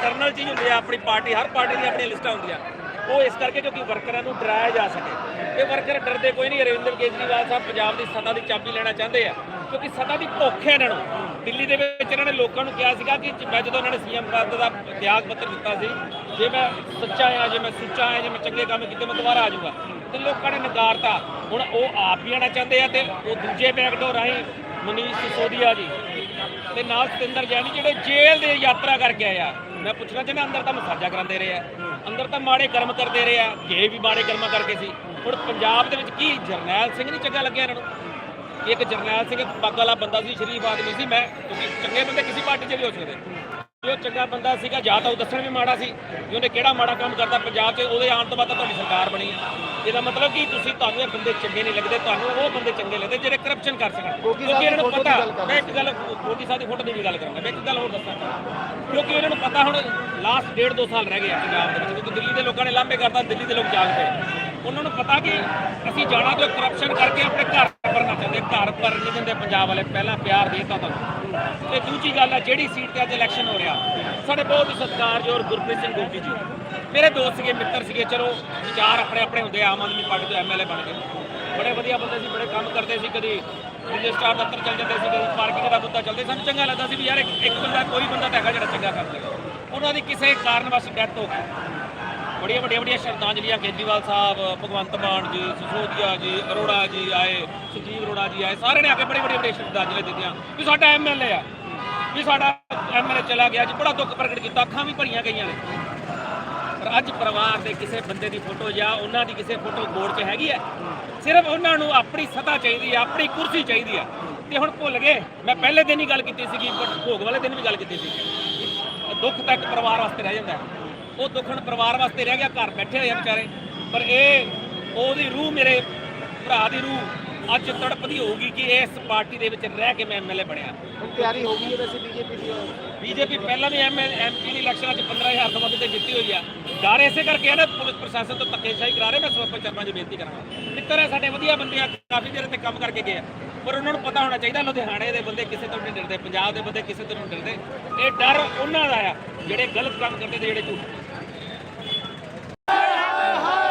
Internal ਚੀਜ਼ ਹੁੰਦੀ ਆ, ਆਪਣੀ ਪਾਰਟੀ, ਹਰ ਪਾਰਟੀ ਦੀ ਆਪਣੀ ਲਿਸਟਾਂ ਹੁੰਦੀਆਂ। ਉਹ ਇਸ ਕਰਕੇ ਕਿਉਂਕਿ ਵਰਕਰਾਂ ਨੂੰ ਡਰਾਇਆ ਜਾ ਸਕੇ। ਇਹ ਵਰਕਰ ਡਰਦੇ ਕੋਈ ਨਹੀਂ, ਅਰਵਿੰਦਰ ਕੇਜਰੀਵਾਲ ਸਾਹਿਬ ਪੰਜਾਬ ਦੀ ਸੱਤਾ ਦੀ ਚਾਬੀ ਲੈਣਾ ਚਾਹੁੰਦੇ ਆ। ਕਿਉਂਕਿ ਸੱਤਾ ਦੀ ਭੁੱਖ ਹੈ ਇਹਨਾਂ ਨੂੰ। ਦਿੱਲੀ ਦੇ ਵਿੱਚ ਇਹਨਾਂ ਨੇ ਲੋਕਾਂ ਨੂੰ ਕਿਹਾ ਸੀਗਾ ਕਿ ਮੈਂ ਜਦੋਂ ਇਹਨਾਂ ਨੇ ਸੀਐਮ ਪਦ ਦਾ ਤਿਆਗ ਪੱਤਰ ਦਿੱਤਾ ਸੀ, ਜੇ ਮੈਂ ਸੱਚਾ ਆ, ਜੇ ਮੈਂ ਸੁੱਚਾ ਆ, ਜੇ ਮੈਂ ਚੰਗੇ ਕੰਮ ਕੀਤੇ, ਮੈਂ ਦੁਬਾਰਾ ਆ ਜਾਊਗਾ। ਤੇ ਲੋਕਾਂ ਨੇ ਨਕਾਰਤਾ ਹੁਣ ਉਹ ਆਪ ਵੀ ਆਣਾ ਚਾਹੁੰਦੇ ਆ ਤੇ ਉਹ ਦੂਜੇ ਬੈਕਡੋਰ ਰਾਹੀਂ ਮਨੀਸ਼ ਸਿਸੋਦੀਆ ਜੀ ਤੇ ਨਾਲ ਸਤਿੰਦਰ ਜੈਨੀ ਜਿਹੜੇ ਜੇਲ੍ਹ ਦੇ ਯਾਤਰਾ ਕਰਕੇ ਆਏ ਆ। ਮੈਂ ਪੁੱਛਣਾ ਚਾਹੁੰਦਾ, ਅੰਦਰ ਤਾਂ ਮਸਾਜਾ ਕਰਾਉਂਦੇ ਰਹੇ ਆ। ਅੰਦਰ ਤਾਂ ਮਾੜੇ ਕਰਮ ਕਰਦੇ ਰਹੇ ਆ, ਗਏ ਵੀ ਮਾੜੇ ਕਰਮਾਂ ਕਰਕੇ ਸੀ। ਹੁਣ ਪੰਜਾਬ ਦੇ ਵਿੱਚ ਕੀ, ਜਰਨੈਲ ਸਿੰਘ ਨਹੀਂ ਚੰਗਾ ਲੱਗਿਆ ਇਹਨਾਂ ਨੂੰ? ਇੱਕ ਜਰਨੈਲ ਸਿੰਘ ਪੱਗ ਵਾਲਾ ਬੰਦਾ ਸੀ, ਸ਼ਰੀਫ ਆਦਮੀ ਸੀ, ਮੈਂ ਕਿਉਂਕਿ ਚੰਗੇ ਬੰਦੇ ਕਿਸੇ ਪਾਰਟੀ 'ਚ ਵੀ ਹੋ ਸਕਦੇ। ਜੇ ਚੰਗਾ ਬੰਦਾ ਸੀਗਾ ਜਾਂ ਤਾਂ ਉਹ ਦੱਸਣ ਵੀ ਮਾੜਾ ਸੀ ਕਿ ਉਹਨੇ ਕਿਹੜਾ ਮਾੜਾ ਕੰਮ ਕਰਦਾ ਪੰਜਾਬ 'ਚ ਉਹਦੇ ਆਉਣ ਤੋਂ ਬਾਅਦ ਤਾਂ ਤੁਹਾਡੀ ਸਰਕਾਰ ਬਣੀ ਹੈ ਇਹਦਾ ਮਤਲਬ ਕਿ ਤੁਸੀਂ ਤੁਹਾਨੂੰ ਇਹ ਬੰਦੇ ਚੰਗੇ ਨਹੀਂ ਲੱਗਦੇ ਤੁਹਾਨੂੰ ਉਹ ਬੰਦੇ ਚੰਗੇ ਲੱਗਦੇ ਜਿਹੜੇ ਕਰਪਸ਼ਨ ਕਰ ਸਕਣ। ਕਿਉਂਕਿ ਇਹਨਾਂ ਨੂੰ ਪਤਾ ਮੈਂ ਇੱਕ ਗੱਲ ਮੋਦੀ ਸਾਹਿਬ ਦੀ ਫੋਟੋ ਦੀ ਵੀ ਗੱਲ ਕਰਾਂਗਾ ਮੈਂ ਇੱਕ ਗੱਲ ਹੋਰ ਦੱਸਾਂ। ਕਿਉਂਕਿ ਇਹਨਾਂ ਨੂੰ ਪਤਾ ਹੁਣ ਲਾਸਟ ਡੇਢ ਦੋ ਸਾਲ ਰਹਿ ਗਏ ਪੰਜਾਬ ਦੇ ਵਿੱਚ ਕਿਉਂਕਿ ਦਿੱਲੀ ਦੇ ਲੋਕਾਂ ਨੇ ਲਾਂਭੇ ਕਰਤਾ ਦਿੱਲੀ ਦੇ ਲੋਕ ਜਾਗ ਪਏ। ਉਹਨਾਂ ਨੂੰ ਪਤਾ ਕਿ ਅਸੀਂ ਜਾਣਾ ਤੇ ਕਰਪਸ਼ਨ ਕਰਕੇ ਆਪਣੇ ਘਰ ਭਰਨਾ ਚਾਹੁੰਦੇ ਘਰ ਭਰ ਨਹੀਂ ਦਿੰਦੇ ਪੰਜਾਬ ਵਾਲੇ, ਪਹਿਲਾਂ ਪਿਆਰ ਦੇਤਾ ਤੁਹਾਨੂੰ। ਤੇ ਦੂਜੀ ਗੱਲ ਹੈ ਜਿਹੜੀ ਸੀਟ ਤੇ ਅੱਜ ਇਲੈਕਸ਼ਨ ਹੋ ਰਿਹਾ, ਸਾਡੇ ਬਹੁਤ ਹੀ ਸਤਿਕਾਰਯੋਗ ਗੁਰਪ੍ਰੀਤ ਸਿੰਘ ਗੋਪੀ ਜੀ। ਮੇਰੇ ਦੋਸਤ ਸੀਗੇ, ਮਿੱਤਰ ਸੀਗੇ, ਚਲੋ, ਵਿਚਾਰ ਆਪਣੇ ਆਪਣੇ ਹੁੰਦੇ ਆਮ ਆਦਮੀ ਪਾਰਟੀ ਤੋਂ ਐਮਐਲਏ ਬਣ ਗਏ ਬੜੇ ਵਧੀਆ ਬੰਦੇ ਸੀ, ਬੜੇ ਕੰਮ ਕਰਦੇ ਸੀ, ਕਦੀ ਰਜਿਸਟਰ ਦਫ਼ਤਰ ਚੱਲ ਜਾਂਦੇ ਸੀ, ਕਦੀ ਪਾਰਕਿੰਗ ਦਾ ਮੁੱਦਾ ਚੱਲਦੇ ਸਾਨੂੰ ਚੰਗਾ ਲੱਗਦਾ ਸੀ ਵੀ ਯਾਰ, ਇੱਕ ਬੰਦਾ, ਕੋਈ ਬੰਦਾ ਤਾਂ ਹੈਗਾ ਜਿਹੜਾ ਚੰਗਾ ਕਰਦਾ। ਉਹਨਾਂ ਦੀ ਕਿਸੇ ਕਾਰਨ ਵਾਸਤੇ ਡੈਥ ਹੋ ਗਈ। ਬੜੀਆਂ ਵੱਡੀਆਂ ਵੱਡੀਆਂ ਸ਼ਰਧਾਂਜਲੀਆਂ ਕੇਜਰੀਵਾਲ ਸਾਹਿਬ, ਭਗਵੰਤ ਮਾਨ ਜੀ ਸਿਸੋਦੀਆ ਜੀ, ਅਰੋੜਾ ਜੀ ਆਏ ਸੁਜੀਵ ਅਰੋੜਾ ਜੀ ਆਏ, ਸਾਰਿਆਂ ਨੇ ਆ ਕੇ ਬੜੀ ਵੱਡੀ ਵੱਡੀ ਸ਼ਰਧਾਂਜਲੀਆਂ ਦਿੱਤੀਆਂ ਵੀ ਸਾਡਾ ਐਮਐਲਏ ਆ, ਵੀ ਸਾਡਾ ਐਮਐਲਏ ਚਲਾ ਗਿਆ ਜੀ ਬੜਾ ਦੁੱਖ ਪ੍ਰਗਟ ਕੀਤਾ, ਅੱਖਾਂ ਵੀ ਭਰੀਆਂ ਗਈਆਂ ਨੇ। ਪਰ ਅੱਜ ਪਰਿਵਾਰ ਦੇ ਕਿਸੇ ਬੰਦੇ ਦੀ ਫੋਟੋ ਜਾਂ ਉਹਨਾਂ ਦੀ ਕਿਸੇ ਫੋਟੋ ਬੋਰਡ 'ਚ ਹੈਗੀ ਹੈ ਸਿਰਫ ਉਹਨਾਂ ਨੂੰ ਆਪਣੀ ਸਤਾ ਚਾਹੀਦੀ ਹੈ ਆਪਣੀ ਕੁਰਸੀ ਚਾਹੀਦੀ ਹੈ ਤੇ ਹੁਣ ਭੁੱਲ ਗਏ, ਮੈਂ ਪਹਿਲੇ ਦਿਨ ਹੀ ਗੱਲ ਕੀਤੀ ਸੀਗੀ but ਭੋਗ ਵਾਲੇ ਦਿਨ ਵੀ ਗੱਲ ਕੀਤੀ ਸੀ। ਦੁੱਖ ਤੱਕ ਪਰਿਵਾਰ ਵਾਸਤੇ ਰਹਿ ਜਾਂਦਾ ਹੈ। ਉਹ ਦੁੱਖ ਹੁਣ ਪਰਿਵਾਰ ਵਾਸਤੇ ਰਹਿ ਗਿਆ ਘਰ ਬੈਠੇ ਹੋਏ ਆ ਵਿਚਾਰੇ। ਪਰ ਇਹ ਉਹਦੀ ਰੂਹ ਮੇਰੇ ਭਰਾ ਦੀ ਰੂਹ ਅੱਜ ਤੜਪਦੀ ਹੋਊਗੀ ਕਿ ਇਸ ਪਾਰਟੀ ਦੇ ਵਿੱਚ ਰਹਿ ਕੇ ਮੈਂ ਐਮਐਲਏ ਬਣਿਆ। ਹੁਣ ਤਿਆਰੀ ਹੋ ਗਈ ਹੈ ਵੈਸੇ ਬੀਜੇਪੀ ਦੀ ਬੀਜੇਪੀ ਪਹਿਲਾਂ ਵੀ ਐਮਪੀ ਦੀ ਇਲੈਕਸ਼ਨਾਂ ਚ 15000 ਤੋਂ ਵੱਧ ਤੇ ਜਿੱਤੀ ਹੋਈ ਆ। ਡਰ ਇਸੇ ਕਰਕੇ ਆ ਨਾ ਪੁਲਿਸ ਪ੍ਰਸ਼ਾਸਨ ਤੋਂ ਧੱਕੇਸ਼ਾਹੀ ਕਰਾ ਰਹੇ ਮੈਂ ਸਰਪੰਚ ਚਰਮਾ ਜੀ ਬੇਨਤੀ ਕਰਾਂਗਾ। ਮਿੱਤਰ ਹੈ ਸਾਡੇ ਵਧੀਆ ਬੰਦੇ ਆ ਕਾਫੀ ਦੇਰ ਤੇ ਕੰਮ ਕਰਕੇ ਗਏ ਆ। ਪਰ ਉਹਨਾਂ ਨੂੰ ਪਤਾ ਹੋਣਾ ਚਾਹੀਦਾ ਲੁਧਿਆਣੇ ਦੇ ਬੰਦੇ ਕਿਸੇ ਤੋਂ ਨਹੀਂ ਡਰਦੇ ਪੰਜਾਬ ਦੇ ਬੰਦੇ ਕਿਸੇ ਤੋਂ ਨਹੀਂ ਡਰਦੇ। ਇਹ ਡਰ ਉਹਨਾਂ ਦਾ ਆ ਜਿਹੜੇ ਗਲਤ ਕੰਮ ਕਰਦੇ ਤੇ ਜਿਹੜੇ ਝੂਠ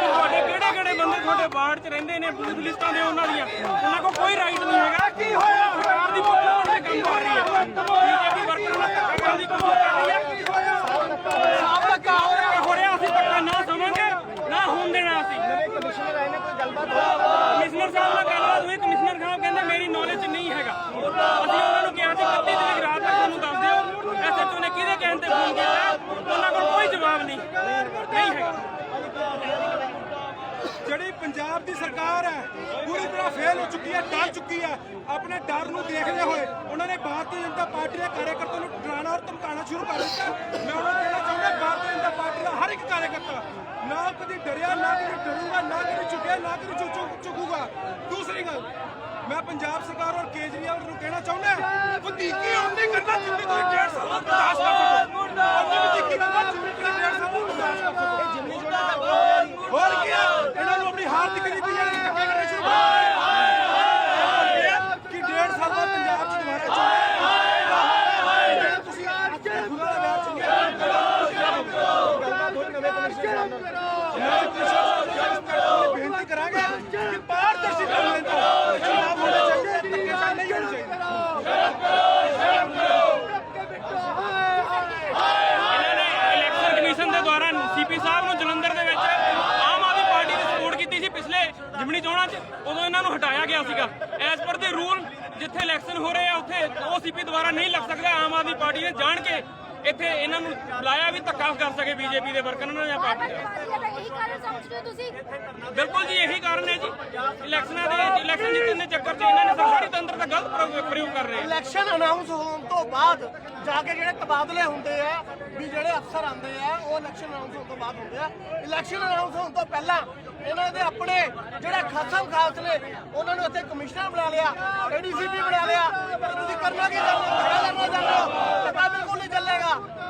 ਤੁਹਾਡੇ ਕਿਹੜੇ ਕਿਹੜੇ ਬੰਦੇ ਤੁਹਾਡੇ ਵਾਰਡ 'ਚ ਰਹਿੰਦੇ ਨੇ ਲਿਸਟਾਂ ਦੇ ਉਹਨਾਂ ਦੀਆਂ। ਉਹਨਾਂ ਕੋਲ ਕੋਈ ਰਾਈਟ ਨਹੀਂ ਹੈਗਾ। ਕੀ ਹੋਇਆ? ਸਰਕਾਰ ਦੀ ਪੁੱਛੋ ਉਹਨੇ ਕੰਮ ਕਰ ਰਹੀ ਹੈ। ਬੀਜੇਪੀ ਵਰਕਰ ਨਾਲ ਧੱਕਾ ਕਰਨ ਦੀ ਕੋਸ਼ਿਸ਼ ਕਰ ਰਹੀ ਹੈ। ਕੀ ਹੋਇਆ? ਸਾਫ਼ ਧੱਕਾ ਹੋ ਰਿਹਾ ਹੋ ਰਿਹਾ ਅਸੀਂ ਧੱਕਾ ਨਾ ਸਮਝਾਂਗੇ ਨਾ ਹੋਣ ਦੇਣਾ ਅਸੀਂ। ਕਮਿਸ਼ਨਰ ਆਏ ਨੇ ਕੋਈ ਗੱਲਬਾਤ ਕਮਿਸ਼ਨਰ ਸਾਹਿਬ ਨਾਲ ਗੱਲਬਾਤ ਹੋਈ ਕਮਿਸ਼ਨਰ ਸਾਹਿਬ ਕਹਿੰਦੇ ਮੇਰੀ ਨੌਲੇਜ 'ਚ ਨਹੀਂ ਹੈਗਾ ਅਸੀਂ ਉਹਨਾਂ ਨੂੰ ਕਿਹਾ ਸੀ 31 ਤਰੀਕ ਰਾਤ ਤੱਕ ਤੁਹਾਨੂੰ ਦੱਸ ਦਿਓ ਐਸਐਚਓ ਨੇ ਕਿਹਦੇ ਕਹਿਣ ਤੇ ਫੋਨ ਕੀਤਾ ਉਹਨਾਂ ਕੋਲ ਕੋਈ ਜਵਾਬ ਨਹੀਂ ਨਹੀਂ ਹੈਗਾ ਜਿਹੜੀ ਪੰਜਾਬ ਦੀ ਸਰਕਾਰ ਹੈ, ਪੂਰੀ ਤਰ੍ਹਾਂ ਫੇਲ ਹੋ ਚੁੱਕੀ ਹੈ, ਡਰ ਚੁੱਕੀ ਹੈ। ਆਪਣੇ ਡਰ ਨੂੰ ਦੇਖਦੇ ਹੋਏ ਉਹਨਾਂ ਨੇ ਭਾਰਤੀ ਜਨਤਾ ਪਾਰਟੀ ਦੇ ਕਾਰਜਕਰਤਾਵਾਂ ਨੂੰ ਡਰਾਉਣਾ ਔਰ ਧਮਕਾਉਣਾ ਸ਼ੁਰੂ ਕਰ ਦਿੱਤਾ। ਮੈਂ ਉਹਨਾਂ ਨੂੰ ਕਹਿਣਾ ਚਾਹੁੰਦਾ, ਭਾਰਤੀ ਜਨਤਾ ਪਾਰਟੀ ਦਾ ਹਰ ਇੱਕ ਕਾਰਜਕਰਤਾ ਨਾ ਕਦੀ ਡਰਿਆ, ਨਾ ਕਦੀ ਡਰੂਗਾ, ਨਾ ਕਦੀ ਝੁਕਿਆ, ਨਾ ਕਦੀ ਝੁ- ਝੁਕੂਗਾ। ਦੂਸਰੀ ਗੱਲ, ਮੈਂ ਪੰਜਾਬ ਸਰਕਾਰ ਔਰ ਕੇਜਰੀਵਾਲ ਨੂੰ ਕਹਿਣਾ ਚਾਹੁੰਦਾ, ਵਧੀਕੀ ਉਹਨੇ ਕਰਨਾ ਜਿੰਨੀ ਤੁਸੀਂ ਡੇਢ ਸਾਲ ਬਾਅਦ ਬਰਦਾਸ਼ਤ ਕਰ ਸਕੋ ਉਹਨੇ ਵਧੀਕੀ ਕਰਨਾ ਜਿੰਨੀ ਤੁਸੀਂ ਡੇਢ ਸਾਲ ਬਾਅਦ ਬਰਦਾਸ਼ਤ ਕਰ ਸਕੋ ਜਿੰਨੀ ਜੋੜਾ ਹੋਰ ਕੀ ਆ? ਇਹਨਾਂ ਨੂੰ ਆਪਣੀ ਹਾਰ ਦਿਖਣੀ ਪਈ ਹੈ ਕਿ ਧੱਕੇ ਕਰਨੇ ਸ਼ੁਰੂ ਕਰ ਦਿੱਤੇ। ਕਿ ਡੇਢ ਸਾਲ ਬਾਅਦ ਪੰਜਾਬ ਚ ਦੁਬਾਰਾ ਚੋਣ ਤੁਸੀਂ ਖੁਦਾ ਦਾ ਵਿਆਹ ਚੱਲਿਆ ਬੇਨਤੀ ਕਰਾਂਗੇ ਕਿ ਪਾਰਦਰਸ਼ੀ ਢੰਗ ਨਾਲ ਚੁਣਾਵ ਹੋਣੇ ਚਾਹੀਦੇ ਧੱਕੇਸ਼ਾਹੀ ਨਹੀਂ ਹੋਣੀ ਚਾਹੀਦੀ ਇਹਨਾਂ ਨੇ ਇਲੈਕਸ਼ਨ ਕਮਿਸ਼ਨ ਦੇ ਦੁਆਰਾ ਸੀਪੀ ਸਾਹਿਬ ਨੂੰ ਜਲੰਧਰ ਦੇ ਵਿੱਚ ਆਮ ਆਦਮੀ ਪਾਰਟੀ ਦੀ ਸਪੋਰਟ ਕੀਤੀ ਸੀ ਪਿਛਲੇ ਜਿਮਣੀ ਚੋਣਾਂ 'ਚ ਉਦੋਂ ਇਹਨਾਂ ਨੂੰ ਹਟਾਇਆ ਗਿਆ ਸੀਗਾ। ਐਸ ਪਰ ਦੇ ਰੂਲ ਜਿੱਥੇ ਇਲੈਕਸ਼ਨ ਹੋ ਰਹੇ ਆ, ਉੱਥੇ ਉਹ ਸੀਪੀ ਦੁਆਰਾ ਨਹੀਂ ਲੱਗ ਸਕਦਾ, ਆਮ ਆਦਮੀ ਪਾਰਟੀ ਨੇ ਜਾਣ ਕੇ ਇੱਥੇ ਇਹਨਾਂ ਨੂੰ ਬੁਲਾਇਆ ਵੀ ਧੱਕਾ ਕਰ ਸਕੇ ਬੀਜੇਪੀ ਦੇ ਵਰਕਰਾਂ ਨਾਲ ਜਾਂ ਪਾਰਟੀ ਦੇ ਇਹੀ ਕਾਰਨ ਸਮਝਦੇ ਹੋ ਤੁਸੀਂ। ਬਿਲਕੁਲ ਜੀ ਇਹੀ ਕਾਰਨ ਹੈ ਜੀ। ਇਲੈਕਸ਼ਨਾਂ ਦੇ ਇਲੈਕਸ਼ਨ ਜਿੱਤਣ ਦੇ ਚੱਕਰ 'ਚ ਇਹਨਾਂ ਨੇ ਸਰਕਾਰੀ ਤੰਤਰ ਦਾ ਗਲਤ ਪ੍ਰਯੋਗ- ਕਰ ਰਹੇ ਆ। ਇਲੈਕਸ਼ਨ ਅਨਾਉਂਸ ਹੋਣ ਤੋਂ ਬਾਅਦ ਜਾ ਕੇ ਜਿਹੜੇ ਤਬਾਦਲੇ ਹੁੰਦੇ ਆ ਵੀ ਜਿਹੜੇ ਅਫਸਰ ਆਉਂਦੇ ਆ ਉਹ ਇਲੈਕਸ਼ਨ ਅਨਾਉਂਸ ਹੋਣ ਤੋਂ ਬਾਅਦ ਹੁੰਦੇ ਆ। ਇਲੈਕਸ਼ਨ ਅਨਾਉਂਸ ਹੋਣ ਤੋਂ ਪਹਿਲਾਂ ਇਹਨਾਂ ਦੇ ਆਪਣੇ ਜਿਹੜੇ ਖਾਸਮ ਖਾਸ ਨੇ ਉਹਨਾਂ ਨੂੰ ਇੱਥੇ ਕਮਿਸ਼ਨਰ ਬਣਾ ਲਿਆ ਏਡੀਸੀਪੀ ਬਣਾ ਲਿਆ। ਪਰ ਤੁਸੀਂ ਕਰਨਾ ਕੀ ਚਾਹੁੰਦੇ ਹੋ? ਖੜਾ ਕਰਨਾ ਚਾਹੁੰਦੇ ਹੋ? ਪਤਾ ਬਿਲਕੁਲ ਚੱਲੇਗਾ।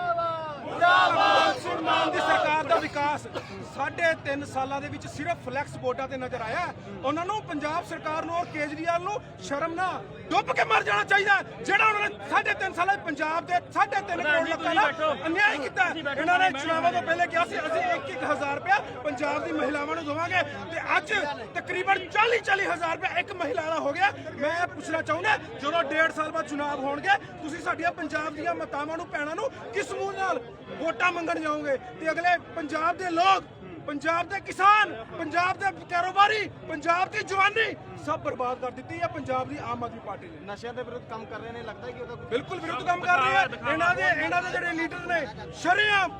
ਭਗਵੰਤ ਮਾਨ ਦੀ ਸਰਕਾਰ ਦਾ ਵਿਕਾਸ ਸਾਢੇ ਤਿੰਨ ਸਾਲਾਂ ਦੇ ਵਿੱਚ ਸਿਰਫ ਫਲੈਕਸ ਬੋਰਡਾਂ ਤੇ ਨਜ਼ਰ ਆਇਆ। ਉਹਨਾਂ ਨੂੰ ਪੰਜਾਬ ਸਰਕਾਰ ਨੂੰ ਔਰ ਕੇਜਰੀਵਾਲ ਨੂੰ ਸ਼ਰਮ ਨਾ ਡੁੱਬ ਕੇ ਮਰ ਜਾਣਾ ਚਾਹੀਦਾ। ਜਿਹੜਾ ਉਹਨਾਂ ਨੇ ਸਾਢੇ ਤਿੰਨ ਸਾਲਾਂ 'ਚ ਪੰਜਾਬ ਦੇ ਸਾਢੇ ਤਿੰਨ ਕਰੋੜ ਲੋਕਾਂ ਦਾ ਅਨਿਆਏ ਕੀਤਾ। ਇਹਨਾਂ ਨੇ ਚੁਣਾਵਾਂ ਤੋਂ ਪਹਿਲੇ ਕਿਹਾ ਸੀ ਅਸੀਂ 1-1000 ਰੁਪਇਆ ਪੰਜਾਬ ਦੀ ਮਹਿਲਾਵਾਂ ਨੂੰ ਦੇਵਾਂਗੇ ਤੇ ਅੱਜ ਤਕਰੀਬਨ 40-40 ਹਜ਼ਾਰ ਰੁਪਇਆ ਇੱਕ ਮਹਿਲਾ ਦਾ ਹੋ ਗਿਆ ਮੈਂ ਪੁੱਛਣਾ ਚਾਹੁੰਦਾ ਜਦੋਂ ਡੇਢ ਸਾਲ ਬਾਅਦ ਚੁਣਾਵ ਹੋਣਗੇ ਤੁਸੀਂ ਸਾਡੀਆਂ ਪੰਜਾਬ ਦੀਆਂ ਮਾਤਾਵਾਂ ਨੂੰ ਭੈਣਾਂ ਨੂੰ ਕਿਸ ਮੂੰਹ ਨਾਲ ਵੋਟਾਂ ਮੰਗਣ ਜਾਓਗੇ ਤੇ ਅਗਲੇ ਪੰਜਾਬ ਦੇ ਲੋਕ ਪੰਜਾਬ ਦੇ ਕਿਸਾਨ ਪੰਜਾਬ ਦੇ ਕਾਰੋਬਾਰੀ ਪੰਜਾਬ ਦੀ ਜਵਾਨੀ ਸਭ ਬਰਬਾਦ ਕਰ ਦਿੱਤੀ ਹੈ ਪੰਜਾਬ ਦੀ ਆਮ ਆਦਮੀ ਪਾਰਟੀ ਨੇ। ਨਸ਼ਿਆਂ ਦੇ ਵਿਰੁੱਧ ਕੰਮ ਕਰ ਰਹੇ ਨੇ ਲੱਗਦਾ ਕਿ ਉਹਦਾ ਬਿਲਕੁਲ ਵਿਰੁੱਧ ਕੰਮ ਕਰ ਰਹੀ ਹੈ। ਇਹਨਾਂ ਦੇ ਇਹਨਾਂ ਦੇ ਜਿਹੜੇ ਲੀਡਰ ਨੇ ਸ਼ਰੇਆਮ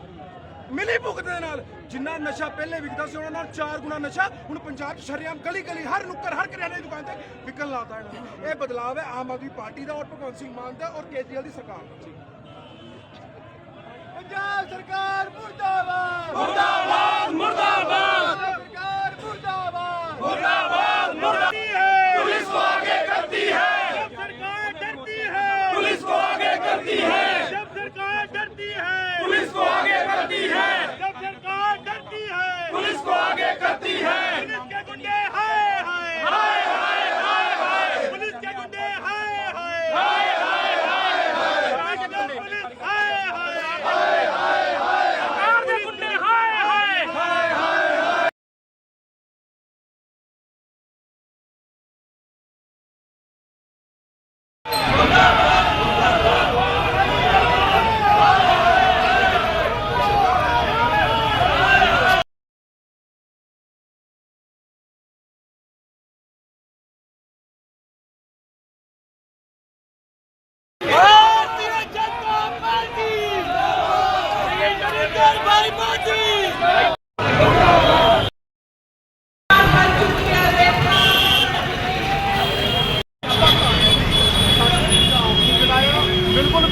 ਮਿਲੀ ਭੁਗਤ ਦੇ ਨਾਲ ਜਿੰਨਾ ਨਸ਼ਾ ਪਹਿਲੇ ਵਿਕਦਾ ਸੀ ਉਹਨਾਂ ਨਾਲ ਚਾਰ ਗੁਣਾ ਨਸ਼ਾ ਹੁਣ ਪੰਜਾਬ 'ਚ ਸ਼ਰੇਆਮ ਗਲੀ ਗਲੀ ਹਰ ਨੁੱਕਰ ਹਰ ਕਰਿਆਨੇ ਦੀ ਦੁਕਾਨ ਤੇ ਵਿਕਣ ਲਾਤਾ ਇਹਨਾਂ ਇਹ ਬਦਲਾਅ ਹੈ ਆਮ ਆਦਮੀ ਪਾਰਟੀ ਦਾ ਔਰ ਭਗਵੰਤ ਸਿੰਘ ਮਾਨ ਦਾ ਔਰ ਕੇਜਰੀਵਾਲ ਦੀ ਸਰਕਾਰ ਦਾ। ਪੰਜਾਬ ਸਰਕਾਰ ਮੁਰਦਾਬਾਦ ਮੁਰਦਾਬਾਦ ਮੁਰਦਾਬਾਦ ਸਰਕਾਰ ਮੁਰਦਾਬਾਦ ਮੁਰਦਾਬਾਦ ਮੁਰਦਾਬਾਦ ਪੁਲਿਸ ਕੋ ਆਗੇ ਕਰਤੀ ਹੈ ਸਰਕਾਰ ਡਰਤੀ ਹੈ ਪੁਲਿਸ ਕੋ ਆਗੇ ਕਰਤੀ ਹੈ जब सरकार डरती है पुलिस को आगे करती है जब सरकार डरती है पुलिस को आगे करती है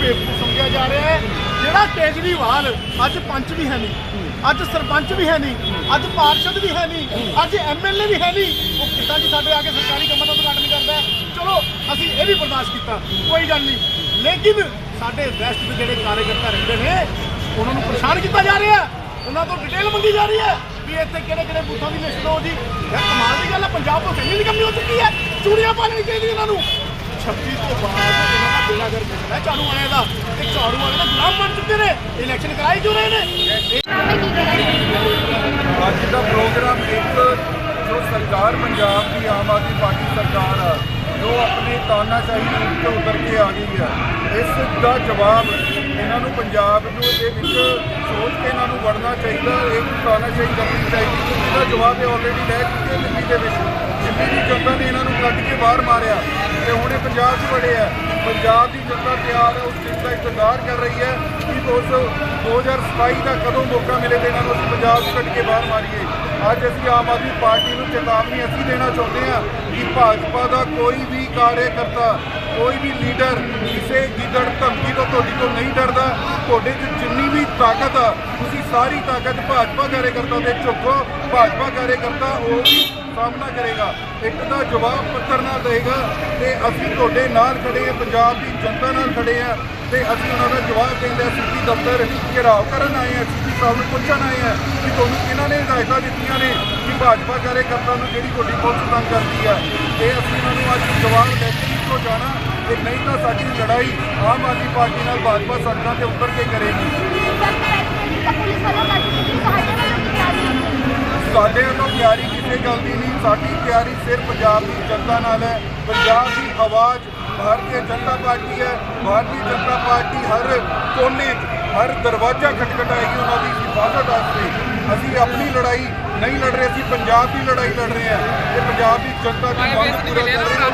ਜਿਹੜਾ ਕੇਜਰੀਵਾਲ ਅੱਜ ਪੰਚ ਵੀ ਹੈ ਨਹੀਂ, ਅੱਜ ਸਰਪੰਚ ਵੀ ਹੈ ਨਹੀਂ, ਅੱਜ ਪਾਰਸ਼ਦ ਵੀ ਹੈ ਨਹੀਂ, ਅੱਜ ਐਮਐਲਏ ਵੀ ਹੈ ਨਹੀਂ, ਉਹ ਕਿੱਦਾਂ ਜੀ ਸਾਡੇ ਆ ਕੇ ਸਰਕਾਰੀ ਕੰਮਾਂ ਦਾ ਉਦਘਾਟਨ ਕਰਦਾ ਹੈ। ਚਲੋ, ਅਸੀਂ ਇਹ ਵੀ ਬਰਦਾਸ਼ਤ ਕੀਤਾ, ਕੋਈ ਗੱਲ ਨਹੀਂ। ਲੇਕਿਨ ਸਾਡੇ ਵੈਸਟ ਦੇ ਜਿਹੜੇ ਕਾਰਜਕਰਤਾ ਰਹਿੰਦੇ ਨੇ, ਉਹਨਾਂ ਨੂੰ ਪਰੇਸ਼ਾਨ ਕੀਤਾ ਜਾ ਰਿਹਾ ਹੈ। ਉਹਨਾਂ ਤੋਂ ਡਿਟੇਲ ਮੰਗੀ ਜਾ ਰਹੀ ਹੈ ਵੀ ਇੱਥੇ ਕਿਹੜੇ ਕਿਹੜੇ ਬੂਥਾਂ ਦੀ ਲਿਸਟ ਦਿਓ ਜੀ। ਯਾਰ, ਕਮਾਲ ਦੀ ਗੱਲ ਹੈ, ਪੰਜਾਬ ਤੋਂ ਸੈਨੀ ਦੀ ਕਮੀ ਹੋ ਚੁੱਕੀ ਹੈ। ਚੂੜੀਆਂ ਪਾਣੀ ਚਾਹੀਦੀ ਇਹਨਾਂ ਨੂੰ। 26 ਤੋਂ ਬਾਅਦ ਇਹਨਾਂ ਦਾ ਝਾੜੂ ਵਾਲੇ ਦਾ ਤੇ ਝਾੜੂ ਵਾਲੇ ਦਾ ਗੁਲਾਮ ਬਣ ਚੁੱਕੇ ਨੇ। ਇਲੈਕਸ਼ਨ ਕਰਾਈ ਕਿਉਂ ਰਹੇ ਨੇ? ਅੱਜ ਦਾ ਪ੍ਰੋਗਰਾਮ ਇੱਕ ਜੋ ਸਰਕਾਰ ਪੰਜਾਬ ਦੀ, ਆਮ ਆਦਮੀ ਪਾਰਟੀ ਸਰਕਾਰ ਆ, ਜੋ ਆਪਣੇ ਤਾਨਾਸ਼ਾਹੀ ਤੋਂ ਉਤਰ ਕੇ ਆ ਗਈ ਆ। ਇਸ ਦਾ ਜਵਾਬ ਇਹਨਾਂ ਨੂੰ ਪੰਜਾਬ ਨੂੰ ਦੇ ਵਿੱਚ ਸੋਚ ਕੇ ਇਹਨਾਂ ਨੂੰ ਵੜਨਾ ਚਾਹੀਦਾ ਇੱਕ ਤਾਨਾਸ਼ਾਹੀ ਕਰਨੀ ਚਾਹੀਦੀ। ਕਿਉਂਕਿ ਜਵਾਬ ਇਹ ਆਲਰੇਡੀ ਲੈ ਚੁੱਕੇ ਦਿੱਲੀ ਦੇ ਵਿੱਚ। ਦਿੱਲੀ ਦੀ ਜਨਤਾ ਨੇ ਇਹਨਾਂ ਨੂੰ ਕੱਢ ਕੇ ਬਾਹਰ ਮਾਰਿਆ ਤੇ ਹੁਣ ਇਹ ਪੰਜਾਬ 'ਚ ਵੜੇ ਆ। ਪੰਜਾਬ ਦੀ ਜਨਤਾ ਤਿਆਰ ਹੈ, ਉਸ ਚੀਜ਼ ਦਾ ਇੰਤਜ਼ਾਰ ਕਰ ਰਹੀ ਹੈ ਕਿ ਉਸ 2027 ਦਾ ਕਦੋਂ ਮੌਕਾ ਮਿਲੇ ਤੇ ਇਹਨਾਂ ਨੂੰ ਅਸੀਂ ਪੰਜਾਬ 'ਚ ਕੱਢ ਕੇ ਬਾਹਰ ਮਾਰੀਏ। ਅੱਜ ਅਸੀਂ ਆਮ ਆਦਮੀ ਪਾਰਟੀ ਨੂੰ ਚੇਤਾਵਨੀ ਅਸੀਂ ਦੇਣਾ ਚਾਹੁੰਦੇ ਹਾਂ ਕਿ ਭਾਜਪਾ ਦਾ ਕੋਈ ਵੀ ਕਾਰਜਕਰਤਾ ਕੋਈ ਵੀ ਲੀਡਰ ਕਿਸੇ ਗਿੱਦੜ ਧਮਕੀ ਤੋਂ ਤੁਹਾਡੀ ਤੋਂ ਨਹੀਂ ਡਰਦਾ। ਤੁਹਾਡੇ 'ਚ ਜਿੰਨੀ ਵੀ ਤਾਕਤ ਆ, ਤੁਸੀਂ ਸਾਰੀ ਤਾਕਤ ਭਾਜਪਾ ਕਾਰਜਕਰਤਾ ਦੇ ਝੁਕੋ ਭਾਜਪਾ ਕਾਰਜਕਰਤਾ ਉਹ ਵੀ ਸਾਹਮਣਾ ਕਰੇਗਾ। ਇੱਕ ਦਾ ਜਵਾਬ ਪੱਤਰ ਨਾਲ ਦੇਗਾ ਤੇ ਅਸੀਂ ਤੁਹਾਡੇ ਨਾਲ ਖੜੇ ਹਾਂ, ਪੰਜਾਬ ਦੀ ਜਨਤਾ ਨਾਲ ਖੜੇ ਹਾਂ ਤੇ ਅਸੀਂ ਉਹਨਾਂ ਦਾ ਜਵਾਬ ਦੇਣ ਲਈ ਸਿੱਧੀ ਦਫ਼ਤਰ ਘਿਰਾਓ ਕਰਨ ਆਏ ਹਾਂ ਸਿੱਧੀ ਸਾਹਿਬ ਨੂੰ ਪੁੱਛਣ ਆਏ ਹਾਂ ਕਿ ਤੁਹਾਨੂੰ ਕਿਹਨਾਂ ਨੇ ਹਦਾਇਤਾਂ ਦਿੱਤੀਆਂ ਨੇ ਕਿ ਭਾਜਪਾ ਕਾਰਜਕਰਤਾ ਨੂੰ ਜਿਹੜੀ ਤੁਹਾਡੀ ਪੁਲਿਸ ਤੰਗ ਕਰਦੀ ਹੈ ਤੇ ਅਸੀਂ ਉਹਨਾਂ ਨੂੰ ਅੱਜ ਜਵਾਬ ਦੇ ਕੇ ਜਾਣਾ ਤੇ ਨਹੀਂ ਤਾਂ ਸਾਡੀ ਲੜਾਈ ਆਮ ਆਦਮੀ ਪਾਰਟੀ ਨਾਲ ਭਾਜਪਾ ਸੜਕਾਂ ਤੇ ਉੱਤਰ ਕੇ ਕਰੇਗੀ। ਸਾਡੇ ਵੱਲੋਂ ਤਿਆਰੀ ਕਿਸੇ ਗੱਲ ਦੀ ਨਹੀਂ। ਸਾਡੀ ਤਿਆਰੀ ਸਿਰਫ ਪੰਜਾਬ ਦੀ ਜਨਤਾ ਨਾਲ ਹੈ। ਪੰਜਾਬ ਦੀ ਆਵਾਜ਼ ਭਾਰਤੀ ਜਨਤਾ ਪਾਰਟੀ ਹੈ। ਭਾਰਤੀ ਜਨਤਾ ਪਾਰਟੀ ਹਰ ਕੋਨੇ 'ਚ, ਹਰ ਦਰਵਾਜ਼ਾ ਖਟਖਟਾਏਗੀ, ਉਹਨਾਂ ਦੀ ਹਿਫਾਜ਼ਤ ਵਾਸਤੇ ਅਸੀਂ ਆਪਣੀ ਲੜਾਈ ਨਹੀਂ ਲੜ ਰਹੇ ਅਸੀਂ ਪੰਜਾਬ ਦੀ ਲੜਾਈ ਲੜ ਰਹੇ ਹਾਂ ਤੇ ਪੰਜਾਬ ਦੀ ਜਨਤਾ ਦੀ ਮੰਗ ਪੂਰਾ ਕਰ ਰਹੇ ਹਾਂ